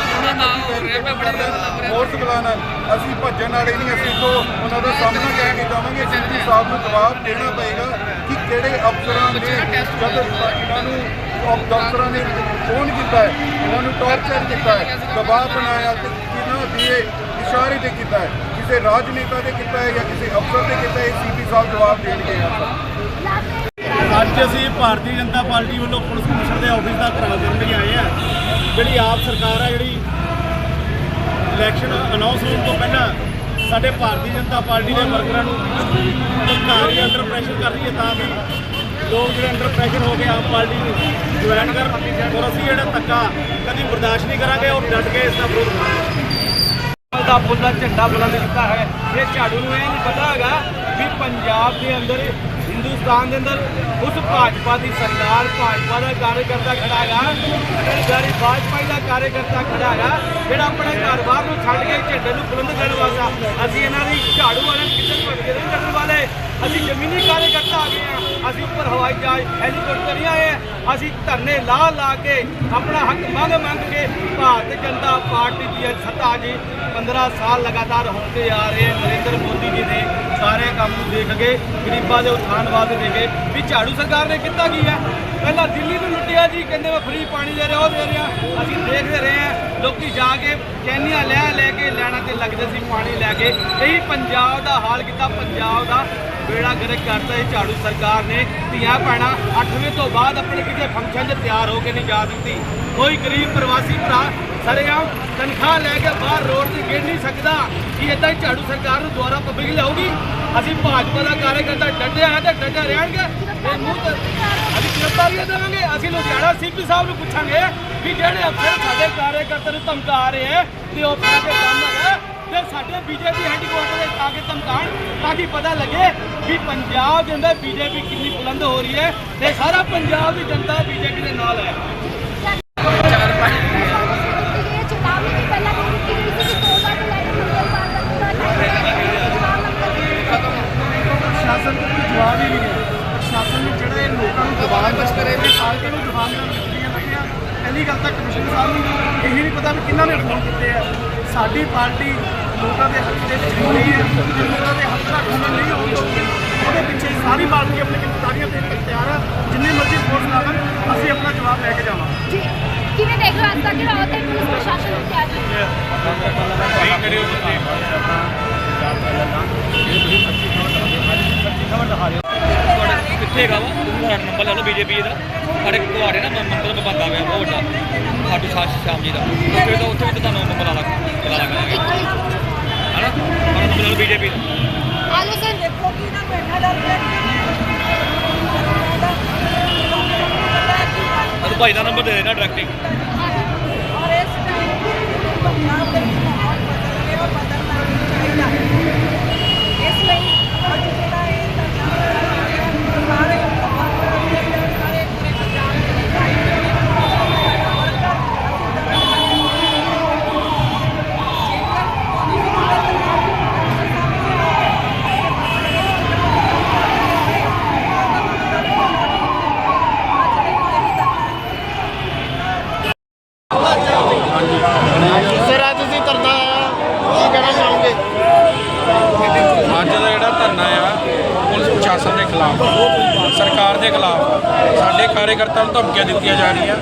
ਫੋਰਸ ਬੁਲਾਣਾ ਅਸੀਂ ਭੱਜਣ ਵਾਲੇ ਨਹੀਂ ਅਸੀਂ ਤੋਂ ਉਹਨਾਂ ਦਾ ਸਾਹਮਣਾ ਕਰਕੇ ਜਾਵਾਂਗੇ? ਸਿੱਧੂ ਸਾਹਿਬ ਨੂੰ ਜਵਾਬ ਦੇਣਾ ਪਏਗਾ ਕਿ ਕਿਹੜੇ ਅਫਸਰਾਂ ਨੇ ਜਦ ਇਹਨਾਂ ਨੂੰ ਅਫ- ਦਫ਼ਤਰਾਂ ਨੇ ਫੋਨ ਕੀਤਾ ਹੈ ਇਹਨਾਂ ਨੂੰ ਟੌਰਚਰ ਕੀਤਾ ਹੈ ਦਬਾਅ ਬਣਾਇਆ ਤੇ ਕਿਹਨਾਂ ਦੇ ਇਸ਼ਾਰੇ ਤੇ ਕੀਤਾ ਹੈ? ਕਿਸੇ ਰਾਜਨੇਤਾ ਦੇ ਕੀਤਾ ਹੈ ਜਾਂ ਕਿਸੇ ਅਫਸਰ ਦੇ ਕੀਤਾ ਹੈ? ਸੀਪੀ ਸਾਹਿਬ ਜਵਾਬ ਦੇਣਗੇ। ਅੱਜ ਅਸੀਂ ਭਾਰਤੀ ਜਨਤਾ ਪਾਰਟੀ ਵੱਲੋਂ ਪੁਲਿਸ ਕਮਿਸ਼ਨਰ ਦੇ ਆਫਿਸ ਦਾ ਘਰਾਓ ਕਰਨ ਲਈ ਆਏ ਆ ਜਿਹੜੀ ਆਪ ਸਰਕਾਰ ਆ, ਜਿਹੜੀ ਇਲੈਕਸ਼ਨ ਅਨਾਉਂਸ ਹੋਣ ਤੋਂ ਪਹਿਲਾਂ ਸਾਡੇ ਭਾਰਤੀ ਜਨਤਾ ਪਾਰਟੀ ਦੇ ਵਰਕਰਾਂ ਨੂੰ ਸਰਕਾਰੀ ਅੰਡਰ ਪ੍ਰੈਸ਼ਰ ਕਰ ਰਹੀ ਹੈ ਤਾਂ ਵੀ ਲੋਕ ਜਿਹੜੇ ਅੰਡਰ ਪ੍ਰੈਸ਼ਰ ਹੋ ਕੇ ਆਪ ਪਾਰਟੀ ਨੂੰ ਜੁਆਇਨ ਕਰਨ ਔਰ ਅਸੀਂ ਜਿਹੜਾ ਧੱਕਾ ਕਦੀ ਬਰਦਾਸ਼ਤ ਨਹੀਂ ਕਰਾਂਗੇ ਔਰ ਡਟ ਕੇ ਇਸ ਦਾ ਵਿਰੋਧ ਕਰਾਂਗੇ। ਦਾ ਬੁੱਲਾ ਝੰਡਾ ਬੁਲੰਦ ਕੀਤਾ ਹੈ। ਇਹ ਝਾੜੂ ਨੂੰ ਇਹ ਨਹੀਂ ਪਤਾ ਹੈਗਾ ਵੀ ਪੰਜਾਬ ਦੇ ਅੰਦਰ ਹਿੰਦੁਸਤਾਨ ਦੇ ਅੰਦਰ ਉਸ ਭਾਜਪਾ ਦੀ ਸਰਕਾਰ, ਭਾਜਪਾ ਦਾ ਕਾਰਜਕਰਤਾ ਖੜਾ ਹੈਗਾ। ਅਟਲ ਬਿਹਾਰੀ ਵਾਜਪਾਈ ਦਾ ਕਾਰਜਕਰਤਾ ਖੜਾ ਹੈਗਾ। ਜਿਹੜਾ ਆਪਣੇ ਘਰ-ਬਾਰ ਨੂੰ ਛੱਡ ਕੇ ਝੰਡੇ ਨੂੰ ਬੁਲੰਦ ਕਰਨ ਵਾਸਤੇ ਅਸੀਂ ਇਹਨਾਂ ਦੀ ਝਾੜੂ ਵਾਲਿਆਂ ਨੂੰ ਕਿਤੇ ਭਟਕੇ ਨਹੀਂ ਕਰਨ ਵਾਲੇ? ਅਸੀਂ ਜ਼ਮੀਨੀ ਕਾਰਜਕਰਤਾ ਆ ਗਏ ਆ ਅਸੀਂ ਉੱਪਰ ਹਵਾਈ ਜਹਾਜ਼ ਹੈਲੀਕਾਪਟਰ ਨਹੀਂ ਆਏ। ਹਾਂ। ਅਸੀਂ ਧਰਨੇ ਲਾ ਲਾ ਕੇ ਆਪਣਾ ਹੱਕ ਮੰਗ ਮੰਗ ਕੇ ਭਾਰਤ ਜਨਤਾ ਪਾਰਟੀ ਦੀ ਇਹ ਸੱਤਾ ਜੀ 15 ਸਾਲ ਲਗਾਤਾਰ ਹੁੰਦੇ ਆ ਰਹੇ ਨਰਿੰਦਰ ਮੋਦੀ ਜੀ ਨੇ ਸਾਰੇ ਕੰਮ ਨੂੰ ਦੇਖ ਕੇ, ਗਰੀਬਾਂ ਦੇ ਉਤਥਾਨ ਵਾਸਤੇ ਦੇਖੇ ਵੀ ਝਾੜੂ ਸਰਕਾਰ ਨੇ ਕੀਤਾ ਕੀ ਹੈ ਪਹਿਲਾਂ ਦਿੱਲੀ ਨੂੰ ਲੁੱਟਿਆ ਜੀ, ਕਹਿੰਦੇ ਮੈਂ ਫ੍ਰੀ ਪਾਣੀ ਦੇ ਰਿਹਾ, ਉਹ ਦੇ ਰਿਹਾ। ਅਸੀਂ ਦੇਖਦੇ ਰਹੇ ਹਾਂ ਲੋਕੀ ਜਾ ਕੇ ਕੈਨੀਆਂ ਲੈ ਲੈ ਕੇ ਲੈਣਾ ਤੇ ਲੱਗਦੇ ਸੀ ਪਾਣੀ ਲੈ ਕੇ। ਇਹੀ ਪੰਜਾਬ ਦਾ ਹਾਲ ਕੀਤਾ, ਪੰਜਾਬ ਦਾ ਬੇੜਾ ਗਰਕ ਕਰਤਾ ਇਹ ਝਾੜੂ ਸਰਕਾਰ ਨੇ। ਧੀਆਂ ਭੈਣਾਂ 8ਵੇਂ ਤੋਂ ਬਾਅਦ ਆਪਣੇ ਕਿਸੇ ਫੰਕਸ਼ਨ 'ਚ ਤਿਆਰ ਹੋ ਕੇ ਨਹੀਂ ਜਾ ਸਕਦੀ। ਕੋਈ ਗਰੀਬ ਪ੍ਰਵਾਸੀ ਭਰਾ ਸਰੇਆਮ ਤਨਖਾਹ ਲੈ ਕੇ ਬਾਹਰ ਰੋਡ ਤੇ ਗਿਰ ਨਹੀਂ ਸਕਦਾ। ਕਿ ਇਦਾਂ ਹੀ ਝਾੜੂ ਸਰਕਾਰ ਨੂੰ ਦੁਆਰਾ ਪਬਲਿਕ ਲਿਆਉਗੀ ਅਸੀਂ ਭਾਜਪਾ ਦਾ ਕਾਰਜਕਰਤਾ ਡਟੇ ਆ ਤੇ ਡਟੇ ਰਹਿਣਗੇ। ਇਹ ਮੂੰਹ ਤੇ ਅਸੀਂ ਗ੍ਰਿਫਤਾਰੀਆਂ ਦੇਵਾਂਗੇ। ਅਸੀਂ ਲੁਧਿਆਣਾ ਸੀਪੀ ਸਾਹਿਬ ਨੂੰ ਪੁੱਛਾਂਗੇ ਵੀ ਜਿਹੜੇ ਅਫਸਰ ਸਾਡੇ ਕਾਰਜਕਰਤਾ ਨੂੰ ਧਮਕਾ ਰਹੇ ਹੈ ਤੇ ਉਹ ਆਪਣਾ ਦੇ ਕੰਮ ਹੈਗਾ। ਅੰਦਰ ਸਾਡੇ ਬੀਜੇਪੀ ਹੈੱਡਕੁਆਰਟਰ ਦੇ ਆ ਕੇ ਧਮਕਾਣ ਤਾਂ ਕਿ ਪਤਾ ਲੱਗੇ ਵੀ ਪੰਜਾਬ ਦੇ ਅੰਦਰ ਬੀਜੇਪੀ ਕਿੰਨੀ ਬੁਲੰਦ ਹੋ ਰਹੀ ਹੈ ਤੇ ਸਾਰਾ ਪੰਜਾਬ ਦੀ ਜਨਤਾ ਬੀਜੇਪੀ ਦੇ ਨਾਲ ਹੈ। ਜਵਾਬ ਹੀ ਨਹੀਂ ਪ੍ਰਸ਼ਾਸਨ ਨੇ ਜਿਹੜੇ ਲੋਕਾਂ ਨੂੰ ਦਬਾਅ ਬਸ ਕਰੇ ਤੇ ਸਾਲਕੇ ਨੂੰ ਜਵਾਬ ਦੇਣ ਦਿੱਤੀਆਂ ਪਈਆਂ ਪਹਿਲੀ ਗੱਲ ਤਾਂ ਕਮਿਸ਼ਨਰ ਸਾਹਿਬ ਨੂੰ ਇਹ ਨਹੀਂ ਪਤਾ ਵੀ ਕਿੰਨਾ ਨੇ ਫੋਨ ਕੀਤੇ ਆ ਸਾਡੀ ਪਾਰਟੀ ਲੋਕਾਂ ਦੇ ਹੱਕ ਦੇ ਵਿੱਚ ਹੋਣੀ ਹੈ। ਜੇ ਲੋਕਾਂ ਦੇ ਹੱਕ ਰੱਖਣ ਦੇ ਨਹੀਂ ਹੋਣ ਦੋਗੇ ਉਹਦੇ ਪਿੱਛੇ ਸਾਰੀ ਪਾਰਟੀ ਆਪਣੀ ਕਿਤਾਰੀਆਂ ਦੇਣ ਲਈ ਤਿਆਰ ਆ। ਜਿੰਨੇ ਮਰਜ਼ੀ ਫੋਰਸ ਲਾ ਦੇਣ ਅਸੀਂ ਆਪਣਾ ਜਵਾਬ ਲੈ ਕੇ ਜਾਵਾਂਗੇ। ਜੀ ਕਿਵੇਂ ਦੇਖ ਰਹੇ ਹੋ ਅੱਜ ਤੱਕ ਰਾਤ ਤੇ ਪੁਲਿਸ ਪ੍ਰਸ਼ਾਸਨ ਉੱਤੇ ਆ ਜੀ ਨਹੀਂ ਕਰਿਓ ਤੁਸੀਂ ਚਾਰ ਪਹਿਲਾਂ ਨਾ ਇਹ ਤੁਸੀਂ ਸੱਚੀ ਖਬਰ ਦਿਖਾ ਰਹੇ ਹੋ ਸੱਚੀ ਖਬਰ ਦਿਖਾ ਰਹੇ ਹੋ ਤੁਹਾਡਾ ਕਿੱਥੇ ਹੈਗਾ ਵਾ? ਤੁਹਾਡਾ ਨੰਬਰ ਲੈ ਲਓ ਬੀਜੇਪੀ ਦਾ। ਸਾਡੇ ਤੁਹਾਡੇ ਨਾ ਮੰਦਰ ਬੰਦਾ ਹੋਇਆ ਬਹੁਤ ਵੱਡਾ। ਸਾਡੂ ਸਾਸ਼ ਸ਼ਾਮ ਜੀ ਦਾ। ਉੱਥੇ ਤਾਂ ਉੱਥੇ ਵੀ ਤੁਹਾਨੂੰ ਬੁਲਾ ਲਾ ਬੁਲਾ ਲਾ ਕਰਾਂਗੇ ਮਿੰਟ ਹਨਾ ਸਾਡਾ ਨੰਬਰ ਦਾ ਆ ਲਓ ਸਰ ਉਹ ਭਾਈ ਦਾ ਨੰਬਰ ਦੇ ਦੇਣਾ ਡਾਇਰੈਕਟ ਹੀ ਸਰ ਅੱਜ ਤੁਸੀਂ ਧਰਨਾ ਕੀ ਕਹਿਣਾ ਚਾਹੋਗੇ ਅੱਜ ਦਾ ਜਿਹੜਾ ਧਰਨਾ ਆ ਪੁਲਿਸ ਪ੍ਰਸ਼ਾਸਨ ਦੇ ਖਿਲਾਫ ਸਰਕਾਰ ਦੇ ਖਿਲਾਫ ਸਾਡੇ ਕਾਰਜਕਰਤਾਵਾਂ ਨੂੰ ਧਮਕੀਆਂ ਦਿੱਤੀਆਂ ਜਾ ਰਹੀਆਂ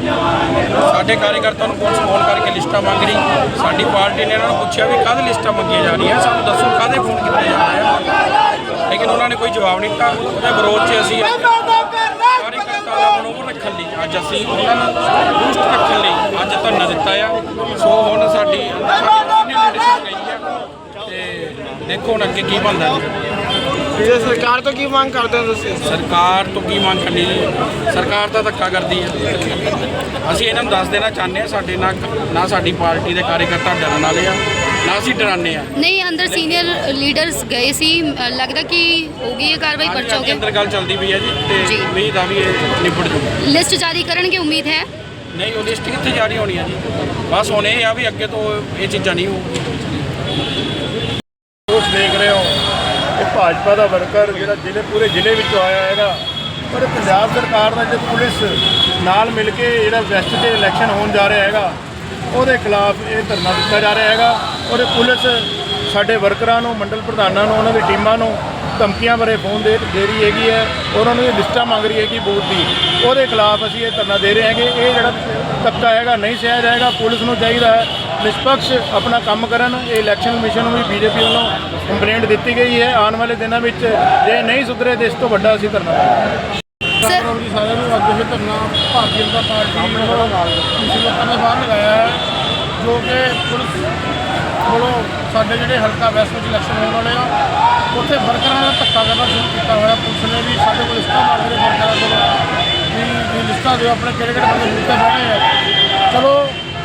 ਸਾਡੇ ਕਾਰਜਕਰਤਾਵਾਂ ਨੂੰ ਪੁਲਿਸ ਫੋਨ ਕਰਕੇ ਲਿਸਟਾਂ ਮੰਗ ਰਹੀ ਸਾਡੀ ਪਾਰਟੀ ਨੇ ਇਹਨਾਂ ਨੂੰ ਪੁੱਛਿਆ ਵੀ ਕਾਹਦੇ ਲਿਸਟਾਂ ਮੰਗੀਆਂ ਜਾ ਰਹੀਆਂ ਸਾਨੂੰ ਦੱਸੋ ਕਾਹਦੇ ਫੋਨ ਕੀਤੇ ਜਾ ਰਹੇ ਆ? ਲੇਕਿਨ ਉਹਨਾਂ ਨੇ ਕੋਈ ਜਵਾਬ ਨਹੀਂ ਦਿੱਤਾ। ਉਹਦੇ ਵਿਰੋਧ 'ਚ ਅਸੀਂ ਰੱਖਣ ਲਈ ਅੱਜ ਅਸੀਂ ਉਹਨਾਂ ਨੂੰ ਬੂਸਟ ਰੱਖਣ ਲਈ ਅੱਜ ਧਰਨਾ ਦਿੱਤਾ ਆ। ਸੋ ਹੁਣ ਸਾਡੀ ਸਾਡੀ ਸੀਨੀਅਰ ਲੀਡਰਸ਼ਿਪ ਗਈ ਆ। ਤੇ ਦੇਖੋ ਹੁਣ ਅੱਗੇ ਕੀ ਬਣਦਾ ਜੀ। ਸਰਕਾਰ ਤੋਂ ਕੀ ਮੰਗ ਕਰਦੇ ਹੋ ਤੁਸੀਂ? ਸਰਕਾਰ ਤੋਂ ਕੀ ਮੰਗ ਕਰਨੀ ਜੀ? ਸਰਕਾਰ ਤਾਂ ਧੱਕਾ ਕਰਦੀ ਹੈ ਅਸੀਂ ਇਹਨਾਂ ਨੂੰ ਦੱਸ ਦੇਣਾ ਚਾਹੁੰਦੇ ਹਾਂ ਸਾਡੇ ਨਾਲ ਨਾ ਸਾਡੀ ਪਾਰਟੀ ਦੇ ਕਾਰਜਕਰਤਾ ਡਰਨ ਵਾਲੇ ਆ। ਨਾ ਅਸੀਂ ਡਰਾਉਂਦੇ ਆ ਨਹੀਂ ਅੰਦਰ ਸੀਨੀਅਰ ਲੀਡਰਸ ਗਏ ਸੀ। ਅ, ਲੱਗਦਾ ਕਿ ਹੋ ਗਈ ਇਹ ਕਾਰਵਾਈ ਪਰਚਾ ਹੋ ਅੱਜ ਅੰਦਰ ਗਿਆ ਗੱਲ ਚੱਲਦੀ ਪਈ ਹੈ ਜੀ ਤੇ ਜੀ। ਉਮੀਦ ਆ ਵੀ ਇਹ ਨਿਬੜ ਜੂ ਲਿਸਟ ਜਾਰੀ ਕਰਨਗੇ ਉਮੀਦ ਹੈ? ਨਹੀਂ ਉਹ ਲਿਸਟ ਕਿੱਥੇ ਜਾਰੀ ਹੋਣੀ ਆ ਜੀ? ਬਸ ਹੁਣ ਇਹ ਆ ਵੀ ਅੱਗੇ ਤੋਂ ਇਹ ਚੀਜ਼ਾਂ ਨਹੀਂ ਹੋਊ ਉਸ ਦੇਖ ਰਹੇ ਹੋ ਇਹ ਭਾਜਪਾ ਦਾ ਵਰਕਰ ਜਿਹੜਾ ਜ਼ਿਲ੍ਹੇ ਪੂਰੇ ਜ਼ਿਲ੍ਹੇ ਵਿੱਚੋਂ ਆਇਆ ਹੈਗਾ ਪਰ ਪੰਜਾਬ ਸਰਕਾਰ ਦਾ ਜੇ ਪੁਲਿਸ ਨਾਲ ਮਿਲ ਕੇ ਜਿਹੜਾ ਵੈਸਟ 'ਚ ਇਲੈਕਸ਼ਨ ਹੋਣ ਜਾ ਰਿਹਾ ਹੈਗਾ ਉਹਦੇ ਖਿਲਾਫ ਇਹ ਧਰਨਾ ਦਿੱਤਾ ਜਾ ਰਿਹਾ ਹੈਗਾ। ਔਰ ਪੁਲਿਸ ਸਾਡੇ ਵਰਕਰਾਂ ਨੂੰ, ਮੰਡਲ ਪ੍ਰਧਾਨਾਂ ਨੂੰ, ਉਹਨਾਂ ਦੀ ਟੀਮਾਂ ਨੂੰ ਧਮਕੀਆਂ ਬਾਰੇ ਫੋਨ ਦੇ ਦੇ ਰਹੀ ਹੈਗੀ ਹੈ। ਉਹਨਾਂ ਨੂੰ ਇਹ ਲਿਸਟਾਂ ਮੰਗ ਰਹੀ ਹੈਗੀ ਬੂਥ ਦੀ। ਉਹਦੇ ਖਿਲਾਫ ਅਸੀਂ ਇਹ ਧਰਨਾ ਦੇ ਰਹੇ ਹੈਗੇ। ਇਹ ਜਿਹੜਾ ਤਬਕਾ ਹੈਗਾ, ਨਹੀਂ ਸਹਿਆ ਜਾਏਗਾ। ਪੁਲਿਸ ਨੂੰ ਚਾਹੀਦਾ ਹੈ ਨਿਸ਼ਪਕਸ਼ ਆਪਣਾ ਕੰਮ ਕਰਨ। ਇਹ ਇਲੈਕਸ਼ਨ ਕਮਿਸ਼ਨ ਨੂੰ ਵੀ ਬੀਜੇਪੀ ਵੱਲੋਂ ਕੰਪਲੇਂਟ ਦਿੱਤੀ ਗਈ ਹੈ। ਆਉਣ ਵਾਲੇ ਦਿਨਾਂ ਵਿੱਚ ਜੇ ਨਹੀਂ ਸੁਧਰੇ, ਤੇ ਇਸ ਤੋਂ ਵੱਡਾ ਅਸੀਂ ਧਰਨਾ ਸਰ। ਜੀ ਸਾਰਿਆਂ ਨੂੰ ਅੱਜ ਇਹ ਧਰਨਾ ਭਾਰਤੀ ਜਨਤਾ ਪਾਰਟੀ ਵੱਲੋਂ ਕਿਸੇ ਲੋਕਾਂ ਨੇ ਬਾਹਰ ਲਗਾਇਆ ਹੈ ਜੋ ਕਿ ਪੁਲਿਸ ਕੋਲੋਂ ਸਾਡੇ ਜਿਹੜੇ ਹਲਕਾ ਵੈਸਟ ਵਿੱਚ ਇਲੈਕਸ਼ਨ ਹੋਣ ਵਾਲੇ ਆ ਉੱਥੇ ਵਰਕਰਾਂ ਦਾ ਧੱਕਾ ਕਰਨਾ ਸ਼ੁਰੂ ਕੀਤਾ ਹੋਇਆ। ਪੁਲਿਸ ਨੇ ਵੀ ਸਾਡੇ ਕੋਲ ਲਿਸਟਾਂ ਮੰਗ ਰਹੇ ਵਰਕਰਾਂ ਕੋਲੋਂ ਵੀ ਵੀ ਲਿਸਟਾਂ ਦਿਓ ਆਪਣੇ ਕਿਹੜੇ ਕਿਹੜੇ ਬੰਦੇ ਲਿਸਟਾਂ ਬਣੇ ਆ। ਚਲੋ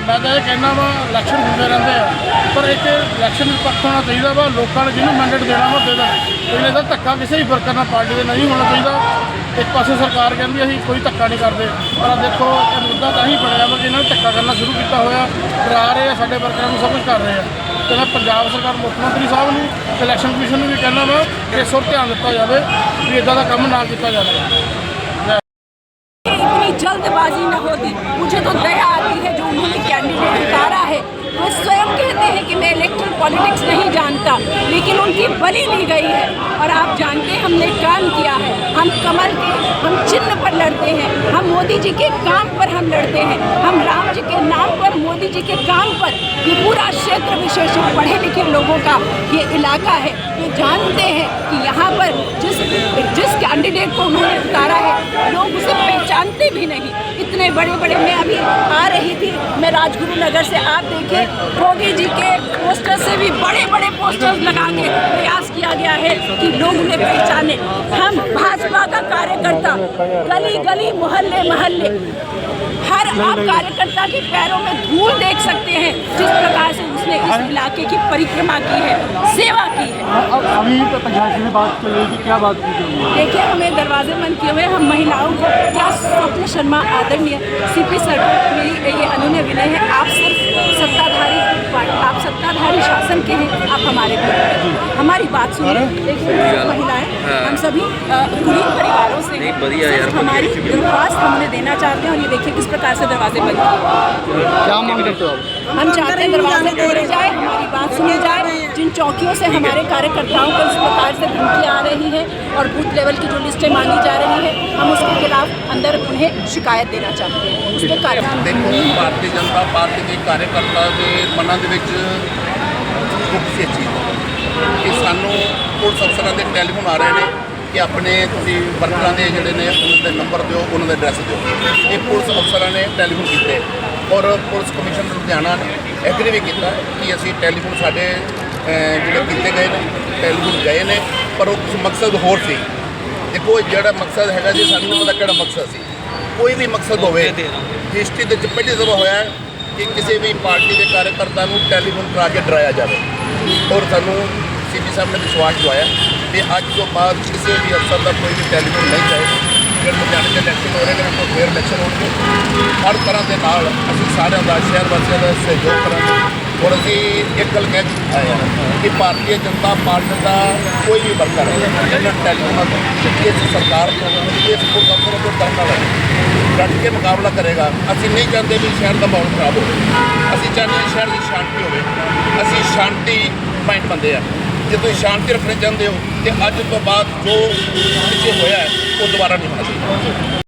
ਮੈਂ ਤਾਂ ਇਹ ਕਹਿਣਾ ਵਾ ਇਲੈਕਸ਼ਨ ਹੁੰਦੇ ਰਹਿੰਦੇ ਆ। ਪਰ ਇੱਕ ਇਲੈਕਸ਼ਨ ਨਿਰਪੱਖ ਹੋਣਾ ਚਾਹੀਦਾ ਵਾ ਲੋਕਾਂ ਨੇ ਜਿਹਨੂੰ ਮੈਂਡੇਟ ਦੇਣਾ ਵਾ ਦੇ ਦੇਣ। ਇਹਨੇ ਦਾ ਧੱਕਾ ਕਿਸੇ ਵੀ ਵਰਕਰ ਨਾਲ ਪਾਰਟੀ ਦੇ ਨਹੀਂ ਹੋਣਾ ਚਾਹੀਦਾ। ਇੱਕ ਪਾਸੇ ਸਰਕਾਰ ਕਹਿੰਦੀ ਅਸੀਂ ਕੋਈ ਧੱਕਾ ਨਹੀਂ ਕਰਦੇ ਪਰ ਆਹ ਦੇਖੋ ਇਹ ਮੁੱਦਾ ਤਾਂ ਹੀ ਬਣਿਆ ਵਾ ਕਿ ਇਹਨਾਂ ਨੇ ਧੱਕਾ ਕਰਨਾ ਸ਼ੁਰੂ ਕੀਤਾ ਹੋਇਆ ਡਰਾ ਰਹੇ ਆ ਸਾਡੇ ਵਰਕਰਾਂ ਨੂੰ ਸਭ ਕੁਝ ਕਰ ਰਹੇ ਆ ਤੇ ਮੈਂ ਪੰਜਾਬ ਸਰਕਾਰ ਮੁੱਖ ਮੰਤਰੀ ਸਾਹਿਬ ਨੂੰ ਤੇ ਇਲੈਕਸ਼ਨ ਕਮਿਸ਼ਨ ਨੂੰ ਵੀ ਕਹਿਣਾ ਵਾ ਕਿ ਇਸ ਉੱਤੇ ਧਿਆਨ ਦਿੱਤਾ ਜਾਵੇ ਵੀ ਇਦਾਂ ਦਾ ਕੰਮ ਨਾ ਕੀਤਾ ਜਾਵੇ इतनी जल्दबाजी न होती मुझे तो दया आती है जो उन्होंने कैंडिडेट उतारा है वो स्वयं कहते हैं कि मैं इलेक्ट्रल पॉलिटिक्स नहीं जानता लेकिन उनकी बलि ली गई है और आप जानते हैं हमने काम किया है हम कमल के, हम चिन्ह पर लड़ते हैं। हम मोदी जी के काम पर हम लड़ते हैं। हम राम जी के नाम पर, मोदी जी के काम पर ये पूरा क्षेत्र विशेषित पढ़े लिखे लोगों का ये इलाका है। ये जानते हैं कि यहाँ पर जिस जिस कैंडिडेट को उन्होंने उतारा है, लोग उसे पहचानते भी नहीं। इतने बड़े बड़े मैं अभी आ रही थी, मैं राजगुरु नगर से, आप देखिए मोदी जी के पोस्टर से भी बड़े बड़े पोस्टर्स लगा के प्रयास किया गया है कि लोग उन्हें पहचाने। हम भाजपा का कार्यकर्ता गली गली मोहल्ले मोहल्ले हर आप कार्यकर्ता के पैरों में धूल देख सकते हैं जिस प्रकार से उसने इस इलाके की परिक्रमा की है सेवा की है। अभी तो में बात चल रही थी क्या बात की देखिए हमें दरवाजे बंद किए हुए हम महिलाओं को क्या स्वप्न शर्मा आदरणीय सी पी सर मेरी ये अनुनय विनय है आप सिर्फ़ सत्ताधारी पार्टी- आप सत्ताधारी शासन के हैं आप हमारे घर हमारी बात सुन सब महिलाएँ हम सभी गरीब परिवारों से हैं। यार हमारी दरख्वास्त हमने देना चाहते हैं और ये देखिए किस प्रकार से दरवाजे बंद क्या मांग करते हो हम चाहते हैं दरवाजे खोले जाए हमारी बात सुनी जाए जिन चौकियों से हमारे कार्यकर्ताओं को इस प्रकार से धमकी आ रही है और बूथ लेवल की जो लिस्टें मांगी जा रही है हम उसके खिलाफ अंदर उन्हें शिकायत देना चाहते हैं उस पर कार्य ਦੇਖੋ ਭਾਰਤੀ ਜਨਤਾ ਪਾਰਟੀ ਦੇ ਕਾਰਜਕਰਤਾ ਦੇ ਮਨਾਂ ਦੇ ਵਿੱਚ ਦੁੱਖ ਸੀ ਇਸ ਚੀਜ਼ ਦਾ ਕਿ ਸਾਨੂੰ ਪੁਲਿਸ ਅਫਸਰਾਂ ਦੇ ਟੈਲੀਫੋਨ ਆ ਰਹੇ ਨੇ ਕਿ ਆਪਣੇ ਤੁਸੀਂ ਵਰਕਰਾਂ ਦੇ ਜਿਹੜੇ ਨੇ ਉਹਨਾਂ ਦੇ ਨੰਬਰ ਦਿਓ ਉਹਨਾਂ ਦੇ ਐਡਰੈਸ ਦਿਓ ਇਹ ਪੁਲਿਸ ਅਫਸਰਾਂ ਨੇ ਟੈਲੀਫੋਨ ਕੀਤੇ ਔਰ ਪੁਲਿਸ ਕਮਿਸ਼ਨ ਲੁਧਿਆਣਾ ਨੇ ਐਗਰੀ ਵੀ ਕੀਤਾ ਕਿ ਅਸੀਂ ਟੈਲੀਫੋਨ ਸਾਡੇ ਅਹ, ਜਿਹੜੇ ਕੀਤੇ ਗਏ ਨੇ ਟੈਲੀਫੋਨ ਗਏ ਨੇ ਪਰ ਉਹ ਕੁਝ ਮਕਸਦ ਹੋਰ ਸੀ। ਦੇਖੋ ਜਿਹੜਾ ਮਕਸਦ ਹੈਗਾ ਜੀ ਸਾਨੂੰ ਪਤਾ ਕਿਹੜਾ ਮਕਸਦ ਸੀ। ਕੋਈ ਵੀ ਮਕਸਦ ਹੋਵੇ ਹਿਸਟਰੀ ਦੇ ਵਿੱਚ ਪਹਿਲੀ ਦਫਾ ਹੋਇਆ ਕਿ ਕਿਸੇ ਵੀ ਪਾਰਟੀ ਦੇ ਕਾਰਜਕਰਤਾ ਨੂੰ ਟੈਲੀਫੋਨ ਕਰਾ ਕੇ ਡਰਾਇਆ ਜਾਵੇ। ਔਰ ਸਾਨੂੰ ਸੀਪੀ ਸਾਹਿਬ ਨੇ ਵਿਸ਼ਵਾਸ ਦਵਾਇਆ ਕਿ ਅੱਜ ਤੋਂ ਬਾਅਦ ਕਿਸੇ ਵੀ ਅਫਸਰ ਦਾ ਕੋਈ ਵੀ ਟੈਲੀਫੋਨ ਨਹੀਂ ਚਾਹੇਗਾ ਜੇ ਲੁਧਿਆਣੇ ਦੇ ਇਲੈਕਸ਼ਨ ਹੋ ਰਹੇ ਨੇ ਤਾਂ ਫੇਰ ਇਲੈਕਸ਼ਨ ਹੋਣਗੇ। ਹਰ ਤਰ੍ਹਾਂ ਦੇ ਨਾਲ ਅਸੀਂ ਸਾਰਿਆਂ ਦਾ ਸ਼ਹਿਰ ਵਾਸੀਆਂ ਦਾ ਸਹਿਯੋਗ ਕਰਾਂਗੇ। ਔਰ ਅਸੀਂ ਇੱਕ ਗੱਲ ਕਹਿ ਕੇ ਆਏ ਹਾਂ ਕਿ ਭਾਰਤੀ ਜਨਤਾ ਪਾਰਟੀ ਦਾ ਕੋਈ ਵੀ ਵਰਕਰ ਇਹਨਾਂ ਟੈਲੀਫੋਨ ਇਸ ਸਰਕਾਰ ਤੋਂ ਇਸ ਪੁਲਿਸ ਅਫਸਰ ਤੋਂ ਡਰਨ ਵਾਲਾ ਡਟ ਕੇ ਮੁਕਾਬਲਾ ਕਰੇਗਾ। ਅਸੀਂ ਨਹੀਂ ਚਾਹੁੰਦੇ ਵੀ ਸ਼ਹਿਰ ਦਾ ਮਾਹੌਲ ਖਰਾਬ ਹੋਵੇ। ਅਸੀਂ ਚਾਹੁੰਦੇ ਹਾਂ ਸ਼ਹਿਰ ਦੀ ਸ਼ਾਂਤੀ ਹੋਵੇ। ਅਸੀਂ ਸ਼ਾਂਤੀ ਮਾਈਂਡ ਬੰਦੇ ਆ ਜੇ ਤੁਸੀਂ ਸ਼ਾਂਤੀ ਰੱਖਣੀ ਚਾਹੁੰਦੇ ਹੋ, ਤੇ ਅੱਜ ਤੋਂ ਬਾਅਦ ਜੋ ਪਿੱਛੇ ਹੋਇਆ ਹੈ, ਉਹ ਦੁਬਾਰਾ ਨਹੀਂ ਹੋਣਾ ਚਾਹੀਦਾ।